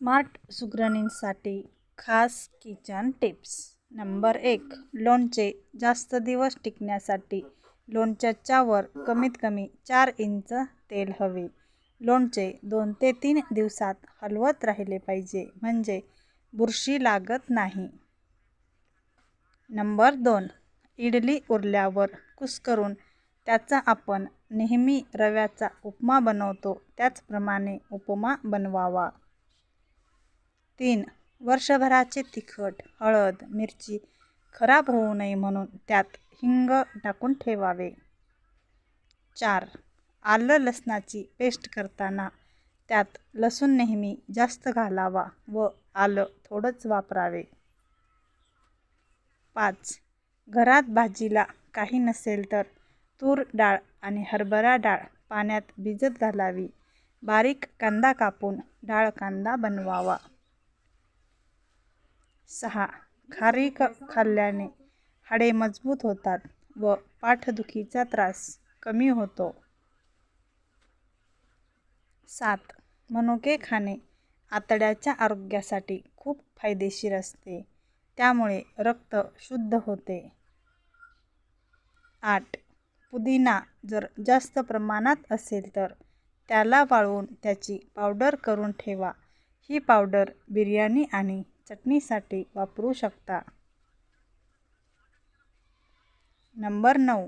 Smart सुगरणींसाठी खास kitchen tips. Number एक लोणचे जास्त दिवस टिकण्यासाठी लोणच्याच्यावर कमीत कमी चार इंच तेल हवे. लोणचे दोन ते तीन दिवसात हलवत राहिले पाहिजे म्हणजे बुरशी लागत नाही. नंबर दोन इडली उरल्यावर कुस्करून त्याचा आपण नेहमी रव्याचा उपमा बनवतो त्याचप्रमाणे उपमा बनवावा. तीन. वर्षभराचे तिखट हळद मिरची खराब होऊ नये म्हणून त्यात हिंग टाकून ठेवावे. चार. आलं लसणाची पेस्ट करताना त्यात लसूण नेहमी जास्त घालावा व आलं थोडंच वापरावे. पाच. घरात भाजीला काही नसेल तर तूर डाळ आणि हरभरा डाळ पाण्यात भिजत घालावी. बारीक कांदा कापून डाळ कांदा बनवावा. सहा. खारी ख खाल्ल्याने हाडे मजबूत होतात व पाठदुखीचा त्रास कमी होतो. सात. मनुके खाणे आतड्याच्या आरोग्यासाठी खूप फायदेशीर असते. त्यामुळे रक्त शुद्ध होते. आठ. पुदिना जर जास्त प्रमाणात असेल तर त्याला वाळवून त्याची पावडर करून ठेवा. ही पावडर बिर्याणी आणि चटणीसाठी वापरू शकता. नंबर नऊ.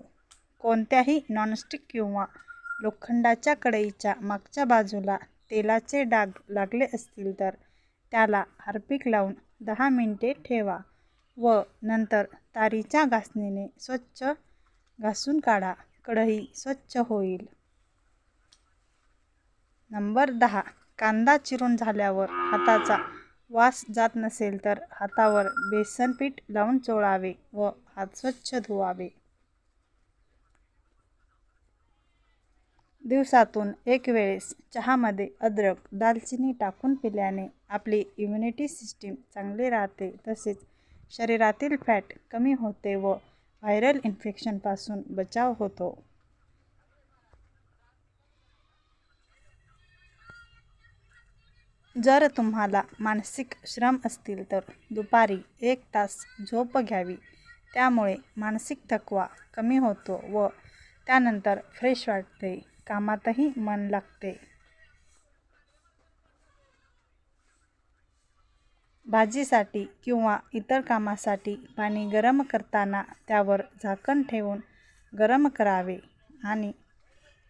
कोणत्याही नॉनस्टिक किंवा लोखंडाच्या कढईच्या मागच्या बाजूला तेलाचे डाग लागले असतील तर त्याला हार्पिक लावून दहा मिनिटे ठेवा व नंतर तारीच्या घासणीने स्वच्छ घासून काढा. कढई स्वच्छ होईल. नंबर दहा. कांदा चिरून झाल्यावर हाताचा वास जात नसेल तर हातावर बेसन पीठ लावून चोळावे व हात स्वच्छ धुवावे. दिवसातून एक वेळेस चहामध्ये अद्रक दालचिनी टाकून पिल्याने आपली इम्युनिटी सिस्टीम चांगली राहते. तसेच शरीरातील फॅट कमी होते व व्हायरल इन्फेक्शनपासून बचाव होतो. जर तुम्हाला मानसिक श्रम असतील तर दुपारी एक तास झोप घ्यावी. त्यामुळे मानसिक थकवा कमी होतो व त्यानंतर फ्रेश वाटते. कामातही मन लागते. भाजीसाठी किंवा इतर कामासाठी पाणी गरम करताना त्यावर झाकण ठेवून गरम करावे आणि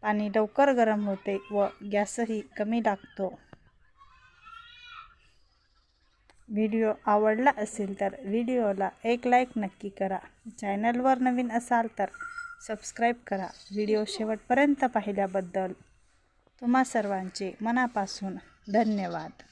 पाणी लवकर गरम होते व गॅसही कमी लागतो. व्हिडिओ आवडला असेल तर व्हिडिओला एक लाईक नक्की करा. चॅनलवर नवीन असाल तर सबस्क्राईब करा. व्हिडिओ शेवटपर्यंत पाहिल्याबद्दल तुम्हा सर्वांचे मनापासून धन्यवाद.